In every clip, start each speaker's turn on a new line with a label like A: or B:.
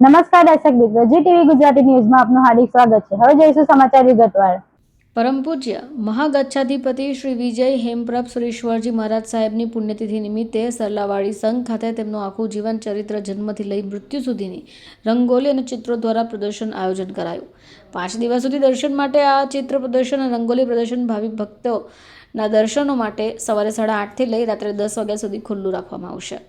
A: નમસ્કાર દર્શક મિત્રો, જી ટીવી ગુજરાતી ન્યૂઝમાં આપનું હાર્દિક સ્વાગત છે. હવે જોઈશું સમાચાર વિગતવાર.
B: પરમ પૂજ્ય મહાગચ્છાધિપતિ શ્રી વિજય હેમપ્રભ સુરેશ્વરજી મહારાજ સાહેબની પુણ્યતિથિ નિમિત્તે સરલાવાડી સંઘ ખાતે તેમનું આખું જીવન ચરિત્ર જન્મથી લઈ મૃત્યુ સુધીની રંગોલી અને ચિત્રો દ્વારા પ્રદર્શન આયોજન કરાયું. પાંચ દિવસ સુધી દર્શન માટે આ ચિત્ર પ્રદર્શન અને રંગોલી પ્રદર્શન ભાવિ ભક્તોના દર્શનો માટે સવારે સાડા આઠથી લઈ રાત્રે દસ વાગ્યા સુધી ખુલ્લું રાખવામાં આવશે.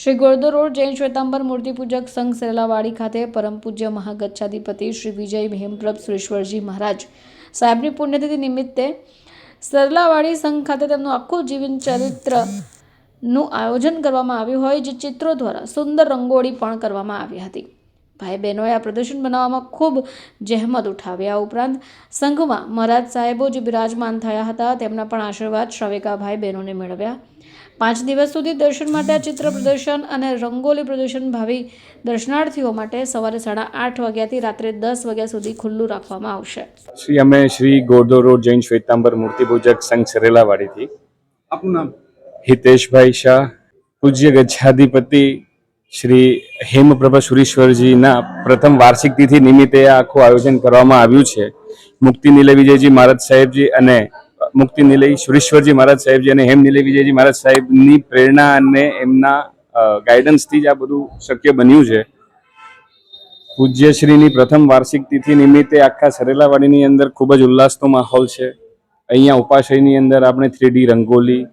B: શ્રી ગોરધો રોડ જૈન શ્વેતાંબર મૂર્તિપૂજક સંઘ સેલાવાડી ખાતે પરમ પૂજ્ય મહાગચ્છાધિપતિ શ્રી વિજય હેમપ્રભ સુરેશ્વરજી મહારાજ. સાહેબની પુણ્યતિથિ નિમિત્તે સરલાવાડી સંઘ ખાતે તેમનું આખું જીવન ચરિત્રનું આયોજન કરવામાં આવ્યું હોય, જે ચિત્રો દ્વારા સુંદર રંગોળી પણ કરવામાં આવી હતી. ભાઈ બહેનોએ આ પ્રદર્શન બનાવવામાં ખૂબ જહેમત ઉઠાવી. આ ઉપરાંત સંઘમાં મહારાજ સાહેબો જે બિરાજમાન થયા હતા. તેમના પણ આશીર્વાદ શ્રાવિકા ભાઈ બહેનોને મેળવ્યા. પાંચ દિવસ સુધી દર્શન માટે આ ચિત્ર પ્રદર્શન અને રંગોલી પ્રદર્શન ભાવિ દર્શનાર્થીઓ માટે સવારે સાડા આઠ વાગ્યાથી રાત્રે દસ વાગ્યા સુધી ખુલ્લું રાખવામાં આવશે.
C: શ્રી અમે શ્રી ગોરધો રોડ જૈન શ્વેતાંબર મૂર્તિપૂજક સંઘ સરેલાવાડીથી.
D: આપનું નામ?
C: હિતેશભાઈ શાહ. પૂજ્ય ગચ્છાધિપતિ શ્રી હેમપ્રભા સુરેશ્વરજીના પ્રથમ વાર્ષિક તિથિ નિમિત્તે આ આખું આયોજન કરવામાં આવ્યું છે. મુક્તિ નિલય વિજયજી મહારાજ સાહેબજી અને, મુક્તિ નિલય સુરેશ્વરજી મહારાજ સાહેબજી અને હેમ નિલય વિજયજી મહારાજ સાહેબની પ્રેરણા અને એમના ગાઈડન્સથી જ આ બધું શક્ય બન્યું છે. પૂજ્યશ્રીની પ્રથમ વાર્ષિક તિથિ નિમિત્તે આખા સરેલાવાડીની અંદર ખૂબ જ ઉલ્લાસનો માહોલ છે. અહીંયા ઉપાશયની અંદર આપણે થ્રીડી રંગોલી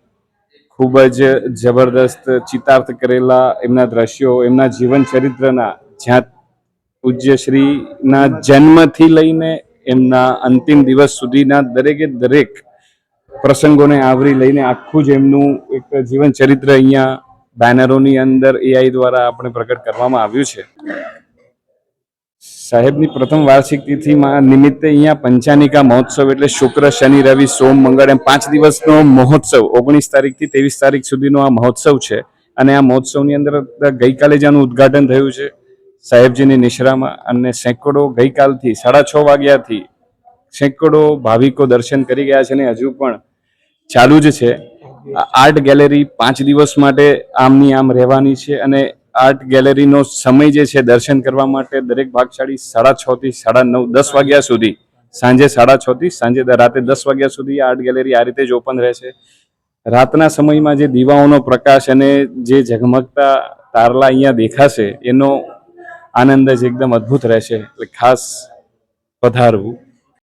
C: ખૂબ જ જબરદસ્ત ચિતાર્થ કરેલા એમના દ્રશ્યો, એમના જીવન ચરિત્રના, જ્યાં પૂજ્યશ્રીના જન્મથી લઈને એમના અંતિમ દિવસ સુધીના દરેકે દરેક પ્રસંગોને આવરી લઈને આખું જ એમનું એક જીવન ચરિત્ર અહીંયા બેનરોની અંદર એઆઈ દ્વારા આપણે પ્રગટ કરવામાં આવ્યું છે. સાહેબની પ્રથમ વાર્ષિક તિથિમાં નિમિત્તે અહીંયા પંચાનિકા મહોત્સવ એટલે શુક્ર, શનિ, રવિ, સોમ, મંગળ એમ પાંચ દિવસનો મહોત્સવ. ઓગણીસ તારીખથી ત્રેવીસ તારીખ સુધીનો આ મહોત્સવ છે. અને આ મહોત્સવની અંદર ગઈકાલે જ આનું ઉદ્ઘાટન થયું છે. સાહેબજીની નિશ્રામાં અને સેંકડો ગઈકાલથી સાડા છ વાગ્યાથી સેંકડો ભાવિકો દર્શન કરી ગયા છે અને હજુ પણ ચાલુ જ છે. આર્ટ ગેલેરી પાંચ દિવસ માટે આમની આમ રહેવાની છે અને આર્ટ ગેલેરીનો સમય જે છે દર્શન કરવા માટે દરેક ભાગશાળી સાડા છ થી સાડા નવ, દસ વાગ્યા સુધી, સાંજે સાડા છ થી સાંજે રાતે દસ વાગ્યા સુધી આર્ટ ગેલેરી આ રીતે જ ઓપન રહેશે રાતના સમયમાં જે દીવાઓનો પ્રકાશ અને જે ઝગમગતા તારલા અહીંયા દેખાશે એનો આનંદ જ એકદમ અદ્ભુત રહેશે. એટલે ખાસ પધારવું.